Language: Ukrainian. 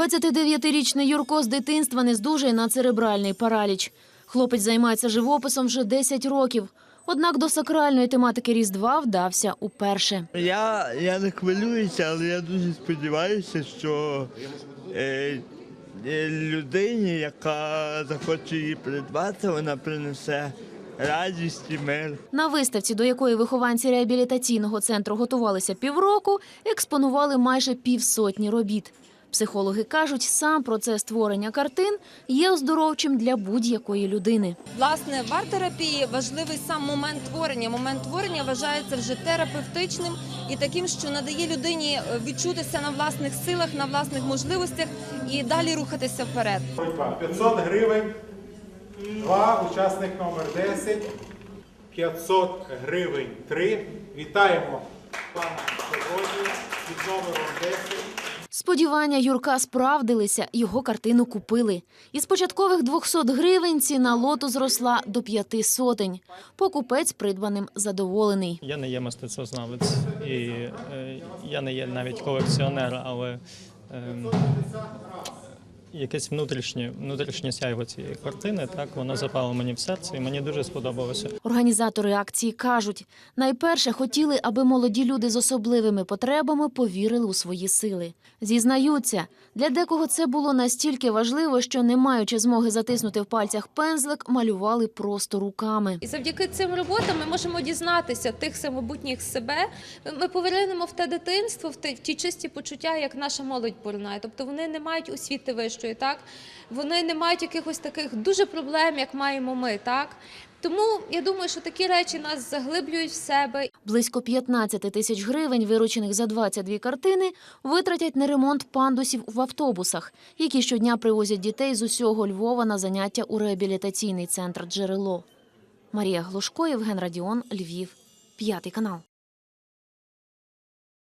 29-річний Юрко з дитинства не здужує на церебральний параліч. Хлопець займається живописом вже 10 років. Однак до сакральної тематики Різдва вдався уперше. Я, я не хвилююся, але я дуже сподіваюся, що е, е, людині, яка захоче її придбати, вона принесе радість і мир. На виставці, до якої вихованці реабілітаційного центру готувалися півроку, експонували майже півсотні робіт. Психологи кажуть, сам процес створення картин є оздоровчим для будь-якої людини. Власне, в арт-терапії важливий сам момент творення. Момент творення вважається вже терапевтичним і таким, що надає людині е, відчутися на власних силах, на власних можливостях і далі рухатися вперед. Боротьба. 500 гривень. Два, учасник номер 10. 500 гривень. Три. Вітаємо пана сьогодні під номером 10. Сподівання Юрка справдилися, його картину купили. Із початкових 200 гривень ціна лоту зросла до п'яти сотень. Покупець придбаним задоволений. Я не є мистецтвознавець і е, я не є навіть колекціонер, але е, якесь внутрішнє, внутрішнє сяйво цієї картини, так воно запало мені в серце і мені дуже сподобалося. Організатори акції кажуть, найперше хотіли, аби молоді люди з особливими потребами повірили у свої сили. Зізнаються, для декого це було настільки важливо, що, не маючи змоги затиснути в пальцях пензлик, малювали просто руками. І завдяки цим роботам ми можемо дізнатися тих самобутніх себе. Ми повернемо в те дитинство, в ті, ті чисті почуття, як наша молодь поринає. Тобто вони не мають освіти вищої, так вони не мають якихось таких дуже проблем, як маємо ми, так. Тому я думаю, що такі речі нас заглиблюють в себе Близько 15 тисяч гривень, виручених за 22 картини, витратять на ремонт пандусів в автобусах, які щодня привозять дітей з усього Львова на заняття у реабілітаційний центр «Джерело». Марія Глушко, Євген Радіон, Львів. П'ятий канал.